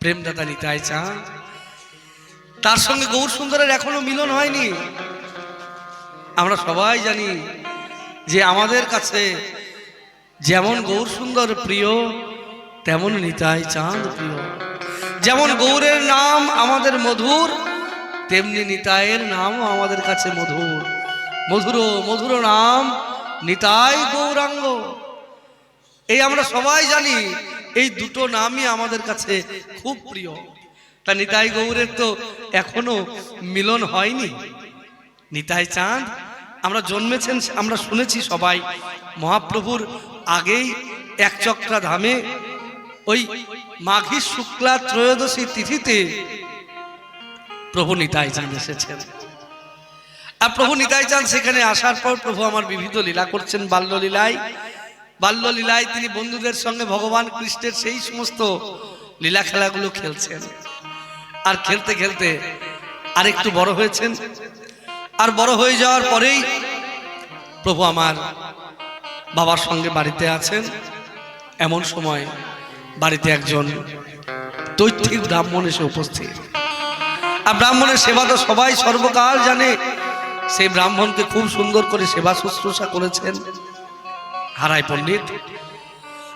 প্রেমদাতা নিতাই চাঁদ তার সঙ্গে গৌর সুন্দরের এখনও মিলন হয়নি। আমরা সবাই জানি যে আমাদের কাছে যেমন গৌর সুন্দর প্রিয়, তেমন নিতাই চাঁদ প্রিয়। যেমন গৌরের নাম আমাদের মধুর, তেমনি নিতাইয়ের নামও আমাদের কাছে মধুর। মধুর মধুর নাম নিতাই গৌরাঙ্গ। এই আমরা সবাই জানি এই দুটো নামই আমাদের কাছে খুব প্রিয়। তা নিতাই গৌরের তো এখনও মিলন হয়নি। নিতাই চাঁদ, আমরা জন্মেছেন, আমরা শুনেছি সবাই, মহাপ্রভুর আগেই এক চক্রা ধামে, ওই মাঘী শুক্লা ত্রয়োদশী তিথিতে প্রভু নিতাই চাঁদ এসেছেন। আর প্রভু নিতাই চাঁদ সেখানে আসার পর প্রভু আমার বিবিধ লীলা করছেন, বাল্যলীলায়। বাল্যলীলায় তিনি বন্ধুদের সঙ্গে ভগবান কৃষ্ণের সেই সমস্ত লীলা খেলাগুলো খেলছেন। আর খেলতে খেলতে আর একটু বড় হয়েছেন। আর বড় হয়ে যাওয়ার পরেই প্রভু আমার বাবার সঙ্গে বাড়িতে আছেন। এমন সময় বাড়িতে একজন দৈত্বিক ব্রাহ্মণ এসে উপস্থিত। আর ব্রাহ্মণের সেবা তো সবাই সর্বকাল জানে। সেই ব্রাহ্মণকে খুব সুন্দর করে সেবা শুশ্রূষা করেছেন। হারাই পণ্ডিত।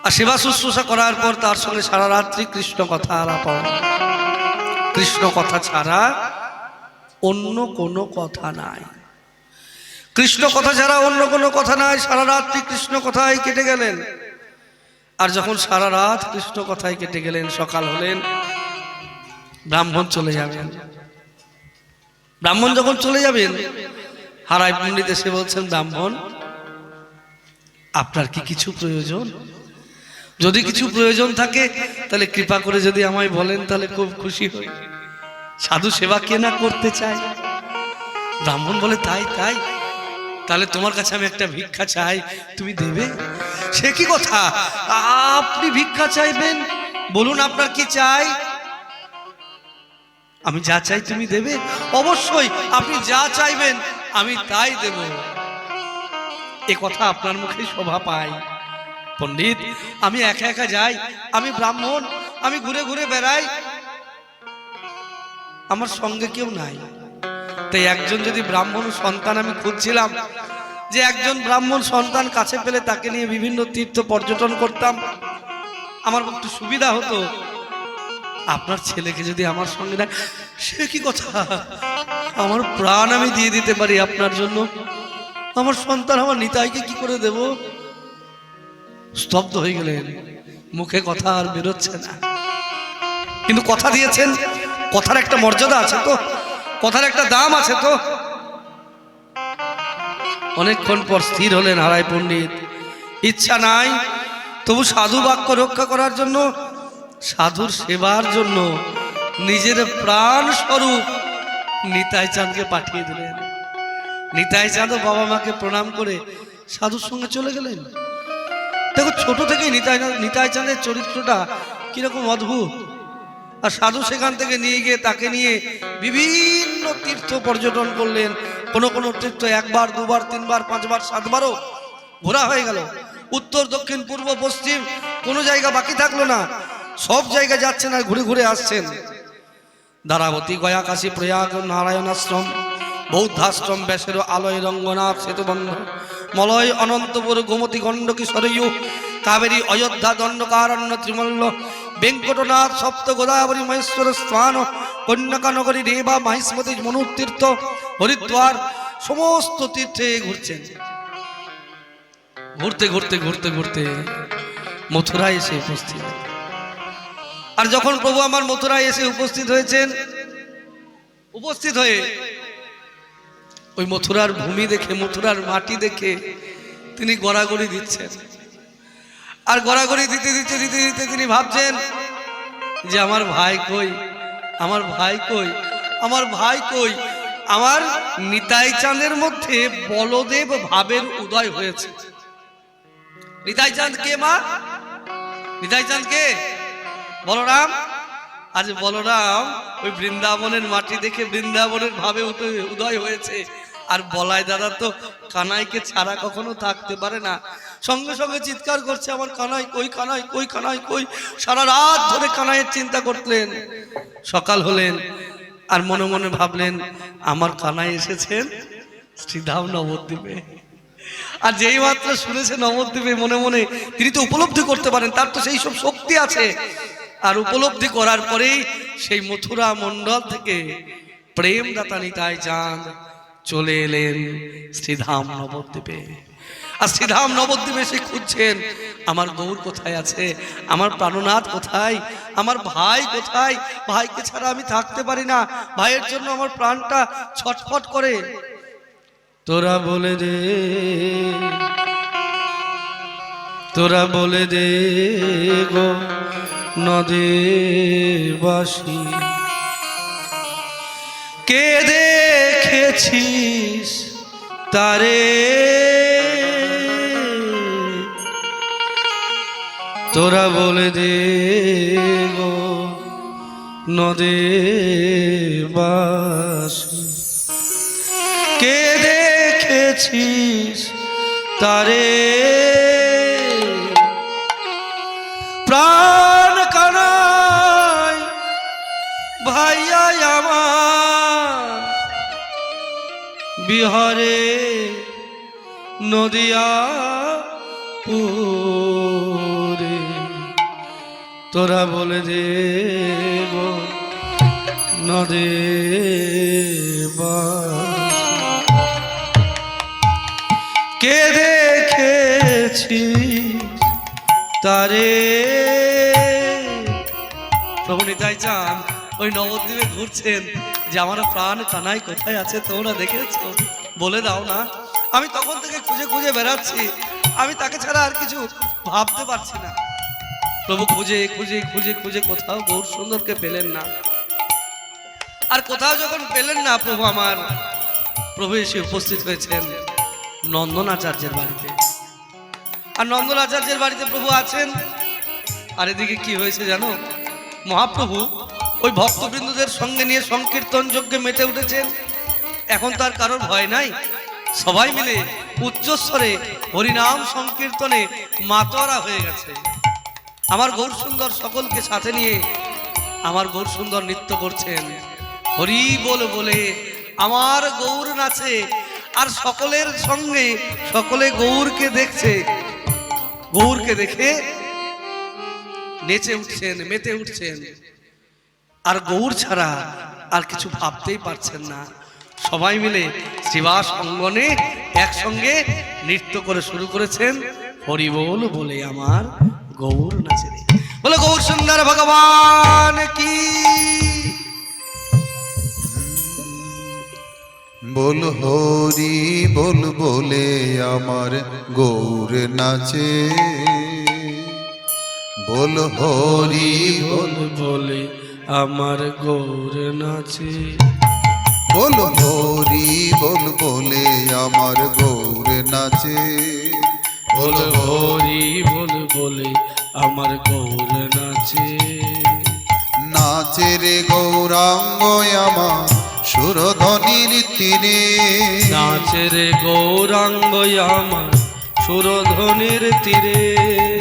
আর সেবা শুশ্রূষা করার পর তার সঙ্গে সারা রাত্রি কৃষ্ণ কথা আলাপ। কৃষ্ণ কথা ছাড়া অন্য কোনো কথা নাই। কৃষ্ণ কথা ছাড়া অন্য কোনো কথা নাই। সারা রাত্রি কৃষ্ণ কথায় কেটে গেলেন। আর যখন সারা রাত কৃষ্ণ কথায় কেটে গেলেন, সকাল হলেন, ব্রাহ্মণ চলে যাবেন। ব্রাহ্মণ যখন চলে যাবেন হারাই পণ্ডিত এসে বলছেন, ব্রাহ্মণ আপনার কি কিছু প্রয়োজন? যদি কিছু প্রয়োজন থাকে, তাহলে কৃপা করে যদি আমায় বলেন, তাহলে খুব খুশি হই। সাধু সেবা কে না করতে চায়? ব্রাহ্মণ বলে, তাই তাই। তাহলে তোমার কাছে আমি একটা ভিক্ষা চাই। তুমি দেবে? সে কি কথা? আপনি ভিক্ষা চাইবেন? বলুন, আপনার কি চাই? আমি যা চাই তুমি দেবে? অবশ্যই, আপনি যা চাইবেন, আমি তাই দেব। এ কথা আপনার মুখে শোভা পাই পণ্ডিত, আমি একা একা যাই, আমি ব্রাহ্মণ, আমি ঘুরে ঘুরে বেড়াই। আমার সঙ্গে কেউ নাই। তাই একজন যদি ব্রাহ্মণ সন্তান আমি খুঁজছিলাম, যে একজন ব্রাহ্মণ সন্তান কাছে পেলে তাকে নিয়ে বিভিন্ন তীর্থ পর্যটন করতাম, আমার একটু সুবিধা হতো। আপনার ছেলেকে যদি আমার সঙ্গে না সে কি কথা? আমার প্রাণ আমি দিয়ে দিতে পারি আপনার জন্য। আমার সন্তান, আমার নিতাইকে কি করে দেব? স্তব্ধ হয়ে গেলেন। মুখে কথা আর বেরোচ্ছে না। কিন্তু কথা দিয়েছেন, কথার একটা মর্যাদা আছে তো, কথার একটা দাম আছে তো। অনেকক্ষণ পর স্থির হলেন হারাই পণ্ডিত। ইচ্ছা নাই, তবু সাধু বাক্য রক্ষা করার জন্য, সাধুর সেবার জন্য নিজের প্রাণ স্বরূপ নিতাই চাঁদকে পাঠিয়ে দিলেন। নিতাই চাঁদও বাবা মাকে প্রণাম করে সাধুর সঙ্গে চলে গেলেন। দেখো, ছোট থেকেই নিতাই নিতাই চাঁদের চরিত্রটা কীরকম অদ্ভুত। আর সাধু সেখান থেকে নিয়ে গিয়ে তাকে নিয়ে বিভিন্ন তীর্থ পর্যটন করলেন। কোনো কোনো তীর্থ একবার, দুবার, তিনবার, পাঁচবার, সাতবারও ঘোরা হয়ে গেল। উত্তর, দক্ষিণ, পূর্ব, পশ্চিম কোনো জায়গা বাকি থাকল না। সব জায়গা যাচ্ছেন আর ঘুরে ঘুরে আসছেন। দ্বারাবতী গয়া কাশী প্রয়াগ নারায়ণ আশ্রম বৌদ্ধাশ্রম ব্যাসের আলয় রঙ্গনাথ সেতুবন্ধ। মলয় অনন্তপুর গোমতী গণ্ডকী সরয়ু কাবেরী অযোধ্যা দণ্ডকারণ্য ত্রিমল্ল। বেঙ্কটনাথ সপ্ত গোদাবরী মহেশ্বর স্থান। কন্যাকানগরী রেবা মাহিষ্মতি মনুতীর্থ। হরিদ্বার। সমস্ত তীর্থে ঘুরছেন। ঘুরতে ঘুরতে ঘুরতে ঘুরতে মথুরায় এসে উপস্থিত। আর যখন প্রভু আমার মথুরায় এসে উপস্থিত হয়েছেন, উপস্থিত হয়ে ওই মথুরার ভূমি দেখে, মথুরার মাটি দেখে তিনি গড়াগড়ি দিচ্ছেন। আর গড়াগড়ি দিতে দিতে দিতে দিতে তিনি ভাবছেন যে আমার ভাই কই? আমার ভাই কই? আমার ভাই কই? আমার নিতাই চাঁদের মধ্যে বলদেব ভাবের উদয় হয়েছে। নিতাই চাঁদ কে মা? নিতাই চাঁদ কে? বলরাম? আজ বলরাম ওই বৃন্দাবনের মাটি দেখে বৃন্দাবনের ভাবে উদয় হয়েছে। আর বলাই দাদা তো কানাইকে ছাড়া কখনো থাকতে পারে না। সঙ্গে সঙ্গে চিৎকার করছে আমার কানাই, কই কানাই কই কানাই, কই? সারা রাত ধরে কানাইয়ের চিন্তা করলেন। সকাল হলেন আর মনে মনে ভাবলেন, আমার কানাই এসেছেন, শ্রীধাম নবদ্বীপে। আর যেই মাত্র শুনেছে নবদ্বীপে মনে মনে, তিনি তো উপলব্ধি করতে পারেন, তার তো সেই সব শক্তি আছে। আর উপলব্ধি করার পরেই সেই মথুরা মণ্ডল থেকে প্রেম দাতা নিতাই চাঁদ চলে এলেন শ্রীধাম নবদ্বীপে। আর শ্রীধাম নবদ্বীপে সে খুঁজছেন, আমার গৌর কোথায় আছে? আমার প্রাণনাথ কোথায়? আমার ভাই কোথায়? ভাইকে ছাড়া আমি থাকতে পারি না। ভাইয়ের জন্য আমার প্রাণটা ছটফট করে। তোরা বলে দে, তোরা বলে দে গো নদীবাসী। কে দেখেছিস তারে। তোরা বলে দে গো নদীবাসী কে দেখেছিস তারে? প্রাণ কানায় ভাইয়া আমার। বিহারে নদিয়া পুরে তোরা বলে দেব নদী কে দেখেছি তারে? প্রভু নিতাই চান, ওই নবদ্বীপে ঘুরছেন। যে আমার প্রাণ কানাই কোথায় আছে তোমরা দেখেছ? বলে দাও না। আমি তখন থেকে খুঁজে খুঁজে বেড়াচ্ছি। আমি তাকে ছাড়া আর কিছু ভাবতে পারছি না। প্রভু, খুঁজে খুঁজে খুঁজে খুঁজে কোথাও গৌর সুন্দরকে পেলেন না। আর কোথাও যখন পেলেন না প্রভু আমার, প্রভু এসে উপস্থিত হয়েছেন নন্দনাচার্যের বাড়িতে। আর নন্দনাচার্যের বাড়িতে প্রভু আছেন। আর এদিকে কি হয়েছে জানো? মহাপ্রভু ওই ভক্তবৃন্দদের সঙ্গে নিয়ে সংকীর্তন যজ্ঞে মেতে উঠেছেন। এখন তার কারোর ভয় নাই। সবাই মিলে উচ্চস্বরে হরিনাম সংকীর্তনে মাতোয়ারা হয়ে গেছে। আমার গৌর সুন্দর সকলকে সাথে নিয়ে আমার গৌর সুন্দর নৃত্য করছেন। হরি বল বলে আমার গৌর নাচে, আর সকলের সঙ্গে সকলে গৌরকে দেখছে। গৌরকে দেখে নেচে উঠছেন, মেতে উঠছেন। আর গৌর ছাড়া আর কিছু ভাবতেই পারছেন না। সবাই মিলে শ্রীবাস অঙ্গনে একসঙ্গে নৃত্য করে শুরু করেছেন। হরিবোল বলে আমার গৌর নাচে। বলে, গৌর সুন্দর ভগবান কি? বল হরি বল বলে আমার গৌর নাচে। বল হরি বল বলে আমার গৌর নাচে। বল হরি বল বলে আমার গৌর নাচে। বল হরি বল বলে আমার গৌর নাচে। নাচে রে গৌরাঙ্গ আমার সুরধ্বনির তীরে নাচে রে গৌরাঙ্গ আমার সুরধ্বনির তীরে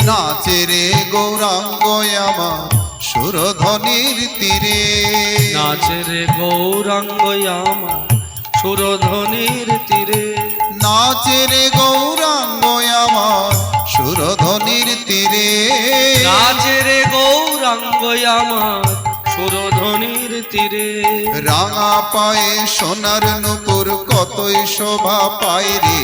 নাচে রে গৌরাঙ্গ আমার সুরধ্বনির তীরে। নাচে রে গৌরাঙ্গ আমার সুরধ্বনির তীরে। নাচে রে গৌরাঙ্গ আমার সুরধ্বনির তীরে। নাচে রে গৌরাঙ্গ আমার সুরধ্বনির তীরে। রাঙা পায়ে সোনার নুপুর কতই শোভা পায় রে।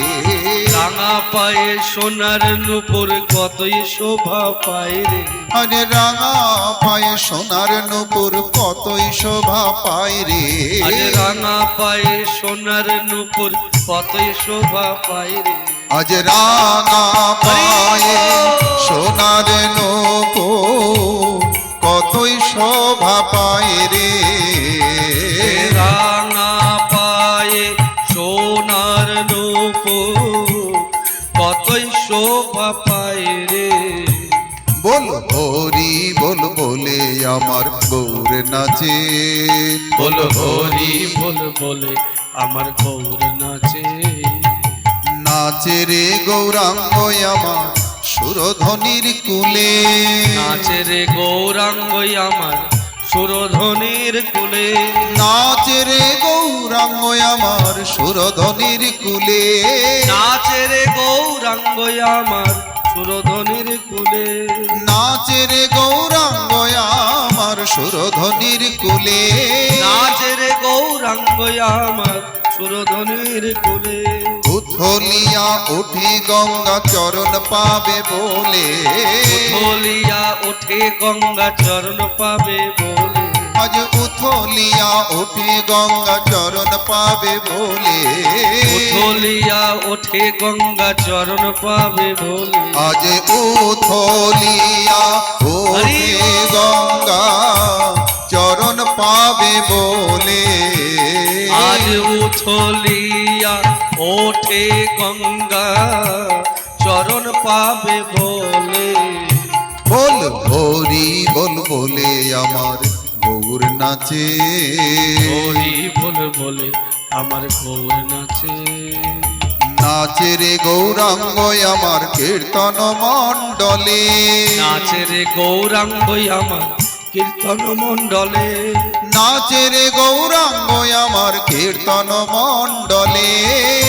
রাঙা পায়ে সোনার নুপুর কতই শোভা পায় রে। আরে রাঙা পায়ে সোনার নুপুর কতই শোভা পায় রে। আরে রাঙা পায়ে সোনার নুপুর কতই শোভা পায় রে। আজ রাঙা পায়ে আমার গৌর নাচে। বল হরি বল বলে আমার গৌর নাচে। নাচে রে গৌরাঙ্গ আমার সুরধ্বনির কুলে। নাচে রে গৌরাঙ্গ আমার সুরধনির কুলে। নাচে রে গৌরাঙ্গ আমার সুরধ্বনির কুলে। নাচে রে গৌরাঙ্গ আমার সুরধনির কুলে। নাচে রে গৌরাঙ্গ আমার সুরধনির কুলে। নাচের গৌরাঙ্গ আমার সুরধনির কুলে। উথলিয়া উঠে গঙ্গা চরণ পাবে বলে। বলিয়া উঠে গঙ্গা চরণ পাবে বলে। আজ উথলিয়া উঠি গঙ্গা চরণ পাবে বলে। বলিয়া ওঠে গঙ্গা চরণ পাবে বলে। আজ উথলিয়া উঠে গঙ্গা চরণ পাবে বলে। আজ উথলিয়া ওঠে গঙ্গা চরণ পাবে বলে। বল হরি বল বলে আমার গৌর নাচে। হরি বল বলে আমার গৌর নাচে। নাচে রে গৌরাঙ্গ আমার কীর্তন মণ্ডলে। নাচে রে গৌরাঙ্গ আমার কীর্তন মণ্ডলে। নাচে রে গৌরাঙ্গ আমার কীর্তন মণ্ডলে।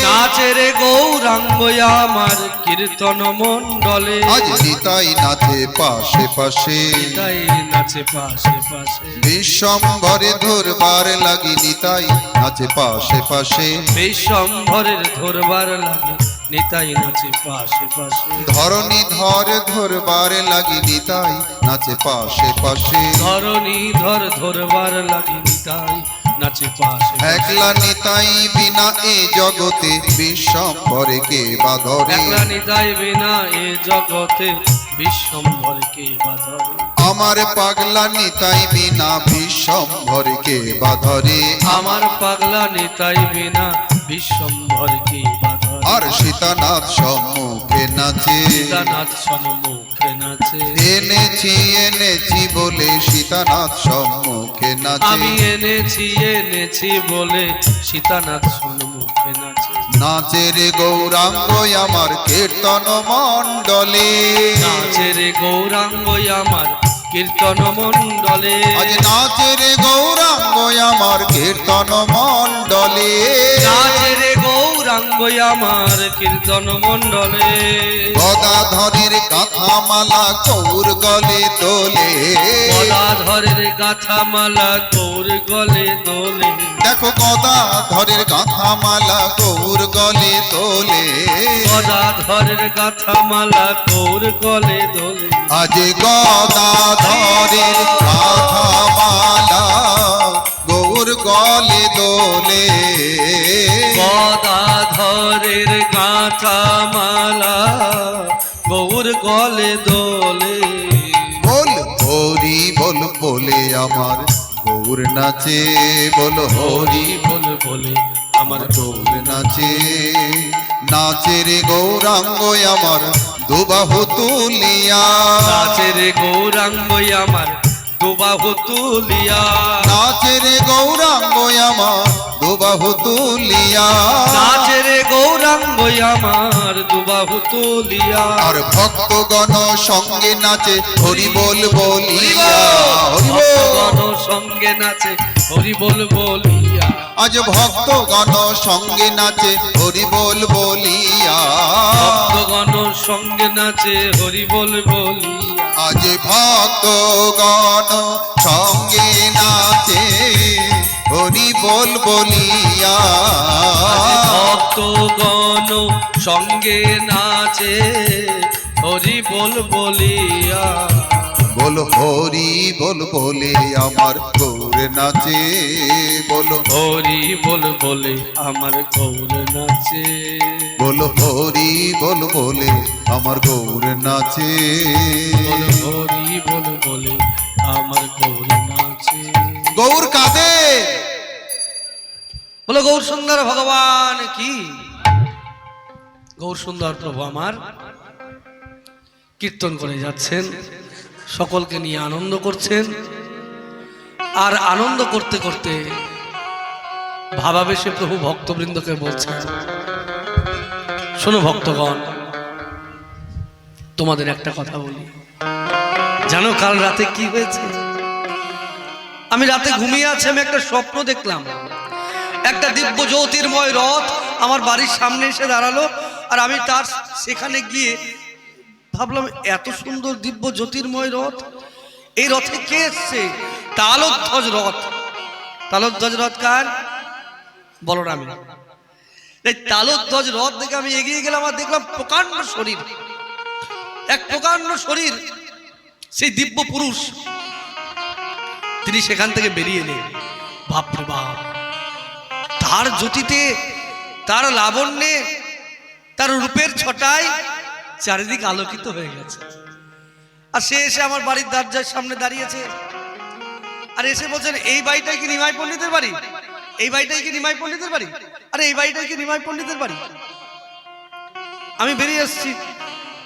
নাচে রে গৌরাঙ্গ আমার কীর্তন মণ্ডলে। আজ নিতাই নাচে পাশে পাশে। তাই নাচে পাশে পাশে। বিশ্বম্ভরে ধরবার লাগি নিতাই নাচে পাশে পাশে। বিশ্বম্ভরের ধরবার লাগে নিতাই নাচে পাশে পাশে। ধরণী ধর ধরবার লাগি নিতাই নাচে পাশে পাশে। ধরণী ধর ধরবার লাগে নিতাই নাচে পাশে। একলা নিতাই বিনা এ জগতে বিশ্বম্ভরে কে বা ধরে? একলা নিতাই বিনা এ জগতে বিশ্বম্ভরকে বাধরে আমার পাগলা নিতাই বিনা বিশ্বম্ভরে কে বা ধরে? আমার পাগলা নিতাই বিনা বিশ্বম্ভরকে বাধরে আর সীতানাথ সম্মুখে নাচে। সীতানাথ সম্মুখে নাচে। এনেছি এনেছি বলে সীতানাথ সম্মুখে নাচে। আমি এনেছি এনেছি বলে সীতানাথ সম্মুখে নাচে। নাচে রে গৌরাঙ্গ আমার কীর্তন মণ্ডলে। নাচে রে গৌরাঙ্গ আমার কীর্তন মণ্ডলে। আজ নাচে রে গৌরাঙ্গ আমার কীর্তন মণ্ডলে। নাচে রে গৌরাঙ্গ আমার কীর্তন মণ্ডলে। গদাধরের কাঁথামালা কৌর গলে তোলে। গদাধরের গাথা মালা গৌর গলে দোলে দেখো গদাধরের কাঁথামালা কৌর গলে তোলে। গদাধরের গাথা মালা গৌর গলে দোলে আজ গদাধরের কাঁথামালা গৌর গলে দোলে। গদাধরের গাথা মালা গৌর গলে দোলে। বল হরি বল বলে আমার গৌর নাচে। বল হরি বল বলে আমার গৌর নাচে। নাচে রে গৌরাঙ্গ আমার দুবাহু তুলিয়া। নাচে রে গৌরাঙ্গ আমার দুবাহু তুলিয়া। নাচে রে গৌরাঙ্গ আমার দুবাহু তুলিয়া। নাচে রে গৌরাঙ্গ আমার দুবাহু তুলিয়া। আর ভক্তগণ সঙ্গে নাচে হরি বল বলিয়া। ভক্তগণ সঙ্গে নাচে হরি বল বলিয়া। আজ ভক্তগণ সঙ্গে নাচে হরি বল বলিয়া। ভক্তগণ সঙ্গে নাচে হরি বল বলিয়া। আজ ভক্তগণ সঙ্গে নাচে হরি বল বলিয়া। ভক্তগণ সঙ্গে নাচে হরি বল বলিয়া। বল হরি বল বলে আমার গৌর নাচে বল। হরি বল বলে আমার গৌর নাচে। বল হরি বল বলে আমার গৌর নাচে। বল হরি বল বলে আমার গৌর নাচে। গৌর কাঁদে। বলো গৌর সুন্দর ভগবান কি? গৌর সুন্দর প্রভু আমার। কীর্তন করে যাচ্ছেন সকলকে নিয়ে আনন্দ করছেন। আর আনন্দ করতে করতে ভাবাবেশে প্রভু ভক্তবৃন্দকে বলছেন, শোনো ভক্তগণ, তোমাদের একটা কথা বলি। জানো কাল রাতে কি হয়েছে? আমি রাতে ঘুমিয়ে আছি, আমি একটা স্বপ্ন দেখলাম। একটা দিব্য জ্যোতির্ময় রথ আমার বাড়ির সামনে এসে দাঁড়াল, আর আমি তার সেখানে গিয়ে ভাবলাম, এত সুন্দর দিব্য জ্যোতির্ময় রথ, এই রথে কে এসছে? তালধ্বজ রথ। তালধ্বজ রথ কার? বলরামের এই তালধ্বজ রথ দেখে আমি এগিয়ে গেলাম আর দেখলাম প্রকাণ্ড শরীর। এক প্রকাণ্ড শরীর, সেই দিব্য পুরুষ। তিনি সেখান থেকে বেরিয়ে এলেন। বাপরে বাপ, তার জ্যোতিতে, তার লাবণ্যে, তার রূপের ছটায় চারিদিক আলোকিত হয়ে গেছে। আর সে এসে আমার বাড়ির দরজার সামনে দাঁড়িয়েছে। আর এসে বলছেন, এই বাড়িটাই কি নিমাই পণ্ডিতের বাড়ি? এই বাড়িটাই কি নিমাই পণ্ডিতের বাড়ি? আরে, এই বাড়িটাই কি নিমাই পণ্ডিতের বাড়ি? আমি বেরিয়ে এসেছি।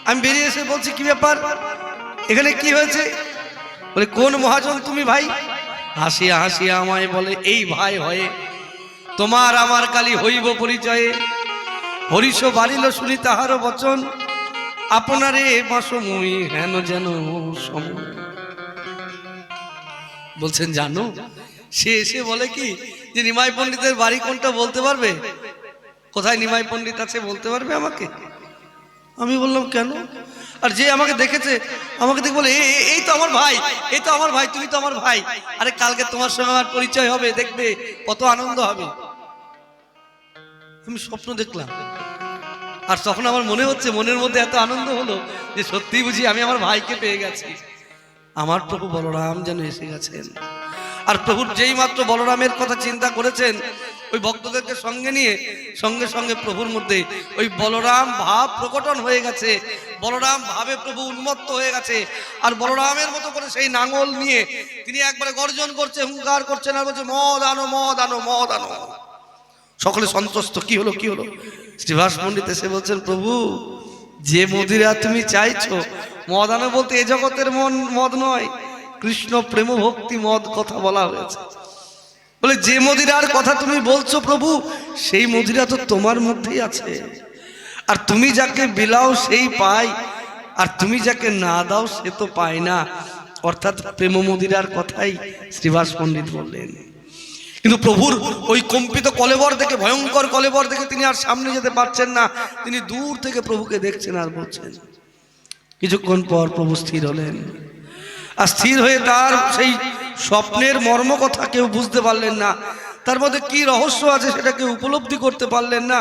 আমি বেরিয়ে এসে বলছি, কি ব্যাপার? এখানে কি হয়েছে? বলে, কোন মহাজন তুমি ভাই? হাসিয়া হাসিয়া আমায় বলে, এই ভাই হয়ে তোমার আমার কালি হইব পরিচয়ে। হরিষ বাড়িল শুনি তাহার বচন। আপনারে বাসমুই হেন যেন সম বলছেন, জানো? সে এসে বলে কি যে, নিমাই পণ্ডিতের বাড়ি কোনটা বলতে পারবে? কোথায় নিমাই পণ্ডিত আছে বলতে পারবে আমাকে? আমি বললাম, কেন? আর যে আমাকে দেখেছে, আমাকে দেখে বলে, "এ- এ- এই তো আমার ভাই, এই তো আমার ভাই, তুমি তো আমার ভাই। আরে কালকে তোমার সঙ্গে আমার পরিচয় হবে, দেখবে, কত আনন্দ হবে। আমি স্বপ্ন দেখলাম। আর তখন আমার মনে হচ্ছে, মনের মধ্যে এত আনন্দ হলো যে সত্যি বুঝি আমি আমার ভাইকে পেয়ে গেছি। আমার প্রভু বলরাম যেন এসে গেছেন। আর প্রভুর যেই মাত্র বলরামের কথা চিন্তা করেছেন, ওই ভক্তদেরকে সঙ্গে নিয়ে, সঙ্গে সঙ্গে প্রভুর মধ্যে ওই বলরাম ভাব প্রকটন হয়ে গেছে। বলরাম ভাবে প্রভু উন্মত্ত হয়ে গেছে। আর বলরামের মতো করে সেই নাঙল নিয়ে তিনি একবারে গর্জন করছে, হুঙ্কার করছেন আর বলছে, মদ আনো মদ আনো মদ আনো। সকলে সন্তুষ্ট, কি হলো কি হলো? শ্রীভাস পণ্ডিত এসে বলছেন, প্রভু, যে মদিরা তুমি চাইছো মদ আনো বলতে, এ জগতের মন মদ নয়, কৃষ্ণ প্রেম ভক্তি মদ, কথা বলা হয়েছে। বলে, যে মদিরার কথা তুমি বলছো প্রভু, সেই মদিরা তো তোমার মধ্যেই আছে। আর তুমি যাকে বিলাও সেই পায়, আর তুমি যাকে না দাও সে তো পায় না। অর্থাৎ প্রেম মদিরার কথাই শ্রীভাস পণ্ডিত বললেন। কিন্তু প্রভুর ওই কম্পিত কলেবর দেখে, ভয়ঙ্কর কলেবর দেখে তিনি আর সামনে যেতে পারছেন না। তিনি দূর থেকে প্রভুকে দেখছেন আর বলছেন কিছুক্ষণ পর প্রভু স্থির হলেন। আর স্থির হয়ে তার সেই স্বপ্নের মর্ম কথা কেউ বুঝতে পারলেন না। তার মধ্যে কি রহস্য আছে সেটা কেউ উপলব্ধি করতে পারলেন না।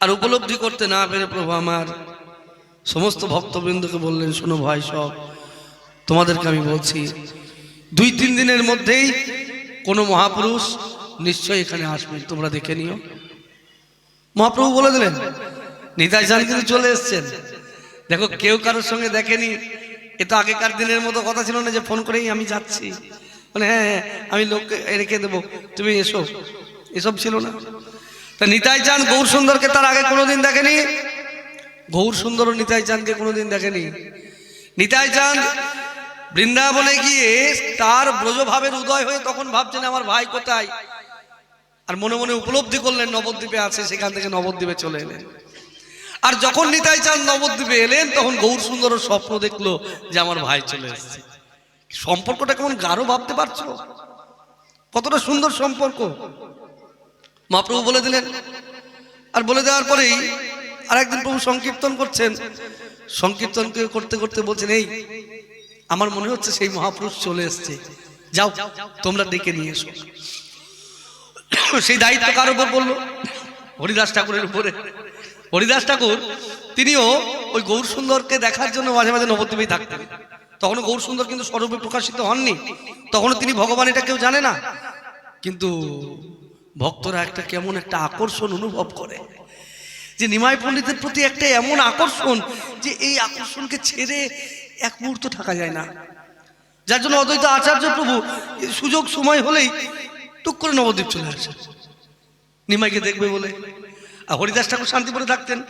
আর উপলব্ধি করতে না পেরে প্রভু আমার সমস্ত ভক্তবৃন্দকে বললেন, শোনো ভাই সব, তোমাদেরকে আমি বলছি, দুই তিন দিনের মধ্যেই কোনো মহাপুরুষ নিশ্চয়ই এখানে আসবেন, তোমরা দেখে নিও। মহাপ্রভু বলে দিলেন, নিতাই চলে এসছেন। দেখো, কেউ কারোর সঙ্গে দেখেনি। এ তো আগেকার দিনের মতো কথা ছিল না যে ফোন করেই আমি যাচ্ছি। মানে হ্যাঁ হ্যাঁ আমি লোককে রেখে দেবো। তুমি এসো। এসব ছিল না। তা নিতাই চান গৌর সুন্দরকে তার আগে কোনোদিন দেখেনি? গৌর সুন্দর নিতাই চাঁদকে কোনোদিন দেখেনি। নিতাই চাঁদ বৃন্দাবনে গিয়ে তার ব্রজভাবের উদয় হয়ে তখন ভাবছেন, আমার ভাই কোথায়? আর মনে মনে উপলব্ধি করলেন, নবদ্বীপে আছে, সেখান থেকে নবদ্বীপে চলে এলেন। আর যখন নিতাই চাঁদ নবদ্বীপে এলেন, তখন গৌর সুন্দর স্বপ্ন দেখল যে আমার ভাই চলে এসেছে। সম্পর্কটা কেমন গাঢ় ভাবতে পারছ? কতটা সুন্দর সম্পর্ক। মহাপ্রভু বলে দিলেন, আর বলে দেওয়ার পরেই আর একদিন প্রভু সংকীর্তন করছেন। সংকীর্তন করতে করতে বলছেন, এই, আমার মনে হচ্ছে সেই মহাপুরুষ চলে এসছে। যাও, তোমরা ডেকে নিয়ে এসো। সেই দায়িত্ব কার উপর বলল হরিদাস ঠাকুরের উপরে। হরিদাস ঠাকুর, তিনিও ওই গৌর সুন্দরকে দেখার জন্য মাঝে মাঝে নবদ্বীপেই থাকতেন। তখনও গৌর সুন্দর কিন্তু স্বরূপে প্রকাশিত হননি। তখনও তিনি ভগবান এটা কেউ জানে না। কিন্তু ভক্তরা একটা কেমন একটা আকর্ষণ অনুভব করে। যে নিমাই পণ্ডিতের প্রতি একটা এমন আকর্ষণ যে এই আকর্ষণকে ছেড়ে এক মুহূর্ত থাকা যায় না। যার জন্য অদ্বৈত আচার্য প্রভু সুযোগ সময় হলেই টুক করে নবদ্বীপ চলে আসে নিমাইকে দেখবে বলে আর হরিদাস ঠাকুর শান্তিপুরে থাকতেন।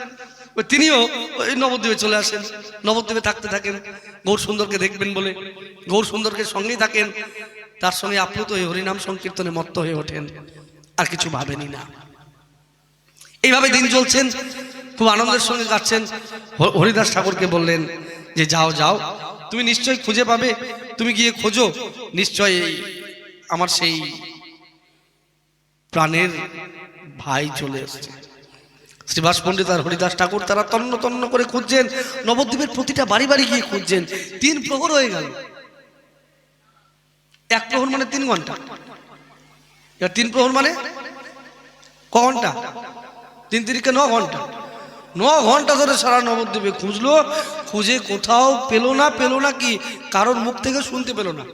ওই তিনিও ওই নবদ্বীপে চলে আসেন। নবদ্বীপে থাকতে থাকেন, গৌর সুন্দরকে দেখবেন বলে। গৌর সুন্দরকে সঙ্গেই থাকেন। তার সঙ্গে আপ্লুত হয়ে হরিনাম সংকীর্তনে মত্ত হয়ে ওঠেন। আর কিছু ভাবেনি না। এইভাবে দিন চলছেন, খুব আনন্দের সঙ্গে যাচ্ছেন হরিদাস ঠাকুরকে বললেন যে, যাও যাও। তুমি নিশ্চয়ই খুঁজে পাবে। তুমি গিয়ে খোঁজো। নিশ্চয়ই আমার সেই প্রাণের ভাই চলে এসছে। শ্রীবাস পণ্ডিত আর হরিদাস ঠাকুর তারা তন্ন তন্ন করে খুঁজছেন। নবদ্বীপের প্রতিটা বাড়ি বাড়ি গিয়ে খুঁজছেন। তিন প্রহর হয়ে গেল। এক প্রহর মানে তিন ঘণ্টা। এবার তিন প্রহর মানে ক ঘণ্টা? তিন তিরিকে ন ঘণ্টা। ন ঘণ্টা ধরে সারা নবদ্বীপে খুঁজলো, খুঁজে কোথাও পেল না পেল না কি? কারোর মুখ থেকে শুনতে পেল না।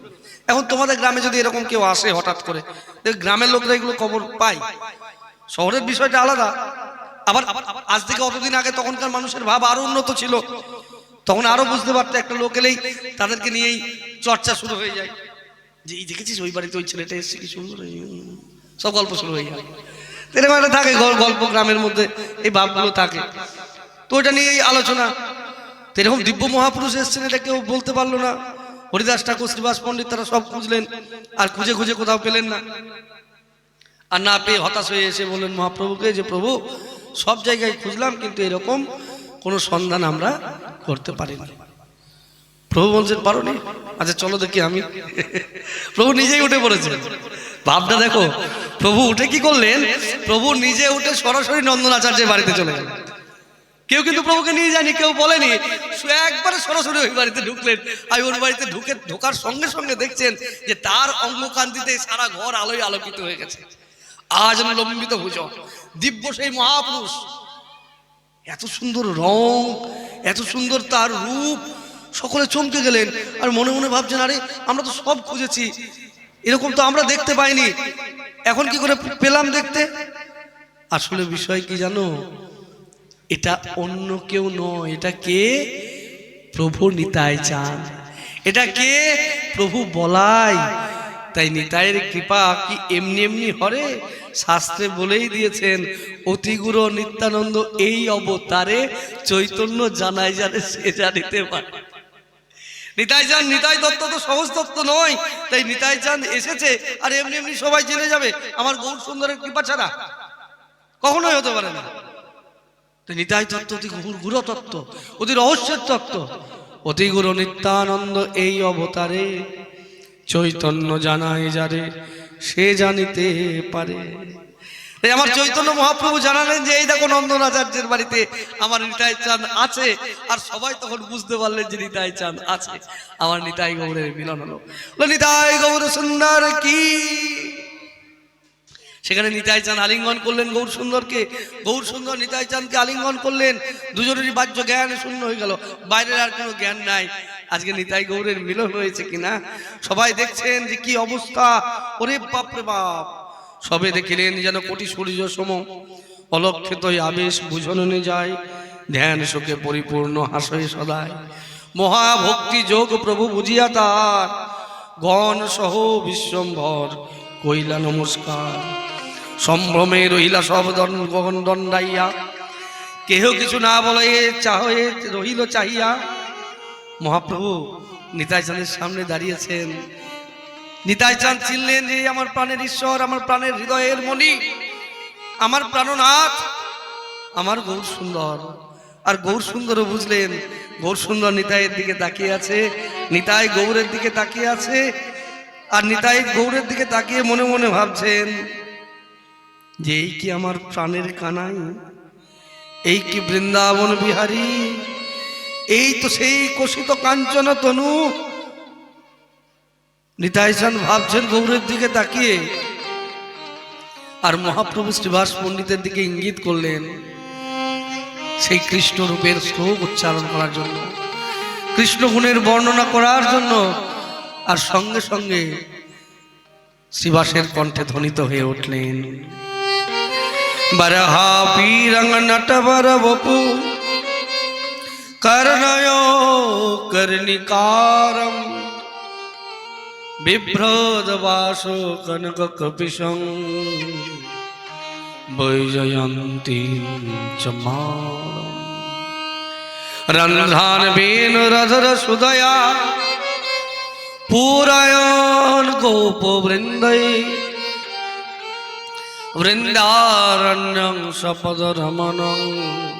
এখন তোমাদের গ্রামে যদি এরকম কেউ আসে হঠাৎ করে গ্রামের লোকরা এগুলো খবর পায়। শহরের বিষয়টা আলাদা। আবার আজ থেকে অতদিন আগে তখনকার মানুষের ভাব আরও উন্নত ছিল। তখন আরও বুঝতে পারতো একটা লোক এলেই তাদেরকে নিয়েই চর্চা শুরু হয়ে যায়। যে, এই দেখেছিস ওই বাড়িতে ওই ছেলেটা এসছে, কি সুন্দর সব গল্প শুরু হয়ে যায়। এরকম একটা থাকে গল- গল্প গ্রামের মধ্যে, এই ভাবগুলো থাকে। তো ওটা নিয়েই আলোচনা। এরকম দিব্য মহাপুরুষ এসছেন এটা কেউ বলতে পারল না। হরিদাস ঠাকুর, শ্রীবাস পণ্ডিত তারা সব খুঁজলেন, আর খুঁজে খুঁজে কোথাও পেলেন না। আর না পেয়ে হতাশ হয়ে এসে বললেন, মহাপ্রভুকে যে প্রভু সব জায়গায় খুঁজলাম, কিন্তু এরকম কোনো সন্ধান আমরা করতে পারিনি। প্রভু বলছেন পারো আচ্ছা চলো দেখি আমি। প্রভু নিজেই উঠে পড়েছেন ভাবটা দেখো, প্রভু উঠে কি করলেন? প্রভু নিজে উঠে সরাসরি নন্দনাচার্যের বাড়িতে চলে গেলেন। কেউ কিন্তু প্রভুকে নিয়ে যায়নি, কেউ বলেনি একবারে সরাসরি ওই বাড়িতে ঢুকলেন। আর ওর বাড়িতে ঢুকে, ঢোকার সঙ্গে সঙ্গে দেখছেন যে তার অঙ্গকান্তিতে সারা ঘর আলোয় আলোকিত হয়ে গেছে। আজ লম্বিত ভুজ দিব্য সেই মহাপুরুষ। এত সুন্দর রং, এত সুন্দর তার রূপ, সকলে চমকে গেলেন আর মনে মনে ভাবছেন, আরে, আমরা তো সব খুঁজেছি। এরকম তো আমরা দেখতে পাইনি। এখন কি করে পেলাম দেখতে? আসলে বিষয় কি জানো? এটা অন্য কেউ নয়, এটা কে? প্রভু নিতাই চান এটা কে? প্রভু বলাই। তাই নিতাইয়ের কৃপা কি এমনি এমনি হরে? শাস্ত্রে বলেই দিয়েছেন, অতিগুরু নিত্যানন্দ এই অবতারে চৈতন্য জানাই জানে সে জানিতে পারে। নিতাই চান নিতাই দত্ত তো সহজ তত্ত্ব নয়। তাই নিতাই চাঁদ এসেছে, আর এমনি এমনি সবাই জেনে যাবে, আমার গৌর সুন্দরের কৃপা ছাড়া কখনোই হতে পারে না। তো নিতাই তত্ত্ব অতি গুরু তত্ত্ব, অতি রহস্যের তত্ত্ব অতি গুরু নিত্যানন্দ এই অবতারে চৈতন্য জানায় যারে, সে জানিতে পারে। আমার চৈতন্য মহাপ্রভু জানালেন যে, এই দেখো নন্দন আচার্যের বাড়িতে আমার নিতাই চান আছে, আর সবাই তখন বুঝতে পারলেন যে নিতাই চান আছে। আমার নিতাই গৌরের মিলন হলো। নিতাই গৌর সুন্দর কি? সেখানে নিতাই চান আলিঙ্গন করলেন গৌর সুন্দরকে। গৌর সুন্দর নিতাই চাঁদকে আলিঙ্গন করলেন। দুজনেরই বাহ্য জ্ঞান শূন্য হয়ে গেল। বাইরের আর কোনো জ্ঞান নাই। আজকে নিতাই গৌরের মিলন হয়েছে কিনা? সবাই দেখছেন যে কি অবস্থা। ওরে বাপ রে বাপ। সবে দেখিলেন যেন কোটি সূর্য সম। অলক্ষিত আবেশ বুঝনে যায়। ধ্যান শোকে পরিপূর্ণ হাসে সদায়। মহাভক্তি যোগ প্রভু বুঝিয়া তার। গণ সহ বিশ্বম্ভর কইলা নমস্কার। সম্ভ্রমে রহিলা সব দণ্ডাইয়া। কেহ কিছু না বলে চাহে রহিল চাহিয়া। মহাপ্রভু নিতাই চাঁদের সামনে দাঁড়িয়েছেন। নিতাই চাঁদ চিনলেন যে আমার প্রাণের ঈশ্বর, আমার প্রাণের হৃদয়ের মণি, আমার প্রাণনাথ, আমার গৌর সুন্দর। আর গৌর সুন্দরও বুঝলেন, গৌর সুন্দর নিতাইয়ের দিকে তাকিয়ে আছে, নিতাই গৌরের দিকে তাকিয়ে আছে, আর নিতাই গৌরের দিকে তাকিয়ে মনে মনে ভাবছেন, যে এই কি আমার প্রাণের কানাই? এই কি বৃন্দাবন বিহারী? এই তো সেই কষিত কাঞ্চন তনু। নিতাই চাঁদ ভাবছেন গৌরের দিকে তাকিয়ে। আর মহাপ্রভু শ্রীবাস পণ্ডিতের দিকে ইঙ্গিত করলেন, সেই কৃষ্ণ রূপের শ্লোক উচ্চারণ করার জন্য কৃষ্ণ গুণের বর্ণনা করার জন্য। আর সঙ্গে সঙ্গে শ্রীবাসের কণ্ঠে ধ্বনিত হয়ে উঠলেন, বরহা পীরঙ্গ নটবর বপু कर्णयो कर्णिकारम् बिभ्रोदवासो कनककपिशं वैजयन्तीं च मा रन्धानवेणुरधरसुदया पूरयोन् गोपवृन्दै वृन्दारण्यं सपदरमणम्